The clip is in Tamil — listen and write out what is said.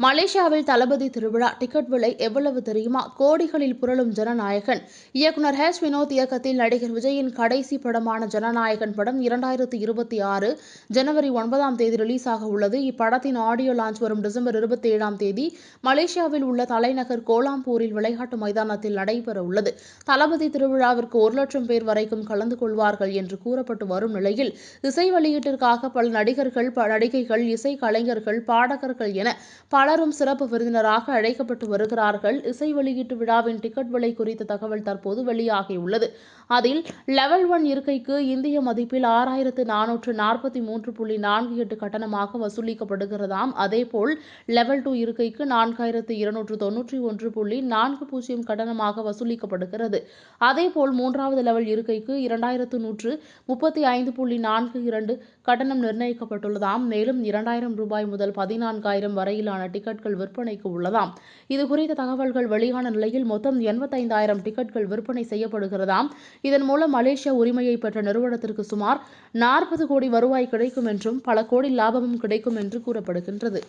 மலேசியாவில் தளபதி திருவிழா டிக்கெட் விலை எவ்வளவு தெரியுமா? கோடிகளில் புரளும் ஜனநாயகன். இயக்குநர் ஹெச் வினோத் இயக்கத்தில் நடிகர் விஜயின் கடைசி படமான ஜனநாயகன் படம் இரண்டாயிரத்து இருபத்தி ஆறு ஜனவரி ஒன்பதாம் தேதி ரிலீஸ் ஆக உள்ளது. இப்படத்தின் ஆடியோ லான்ச் வரும் டிசம்பர் இருபத்தி ஏழாம் தேதி மலேசியாவில் உள்ள தலைநகர் கோலாம்பூரில் விளையாட்டு மைதானத்தில் நடைபெற உள்ளது. தளபதி திருவிழாவிற்கு ஒரு லட்சம் பேர் வரைக்கும் கலந்து கொள்வார்கள் என்று கூறப்பட்டு வரும் நிலையில் இசை வெளியீட்டிற்காக பல நடிகர்கள் நடிகைகள் இசை கலைஞர்கள் பாடகர்கள் என பல பலரும் சிறப்பு விருந்தினராக அழைக்கப்பட்டு வருகிறார்கள். இசை வெளியீட்டு விழாவின் டிக்கெட் விலை குறித்த தகவல் தற்போது வெளியாகியுள்ளது. அதில் லெவல் ஒன் இருக்கைக்கு இந்திய மதிப்பில் ஆறாயிரத்து நானூற்று நாற்பத்தி மூன்று புள்ளி நான்கு எட்டு கட்டணமாக வசூலிக்கப்படுகிறதாம். அதேபோல் லெவல் டூ இருக்கைக்கு நான்காயிரத்து இருநூற்று தொன்னூற்றி ஒன்று புள்ளி நான்கு பூஜ்ஜியம் கட்டணமாக வசூலிக்கப்படுகிறது. அதேபோல் மூன்றாவது லெவல் இருக்கைக்கு இரண்டாயிரத்து நூற்று முப்பத்தி ஐந்து புள்ளி நான்கு இரண்டு கட்டணம் நிர்ணயிக்கப்பட்டுள்ளதாம். மேலும் இரண்டாயிரம் ரூபாய் முதல் பதினான்காயிரம் வரையிலான டிக்கெட்கள் விற்பனைக்கு உள்ளதாம். இதுகுறித்த தகவல்கள் வெளியான நிலையில் மொத்தம் எண்பத்தைந்தாயிரம் டிக்கெட்கள் விற்பனை செய்யப்படுகிறதாம். இதன் மூலம் மலேசியா உரிமையை பெற்ற நிறுவனத்திற்கு சுமார் நாற்பது கோடி வருவாய் கிடைக்கும் என்றும் பல கோடி லாபமும் கிடைக்கும் என்று கூறப்படுகின்றது.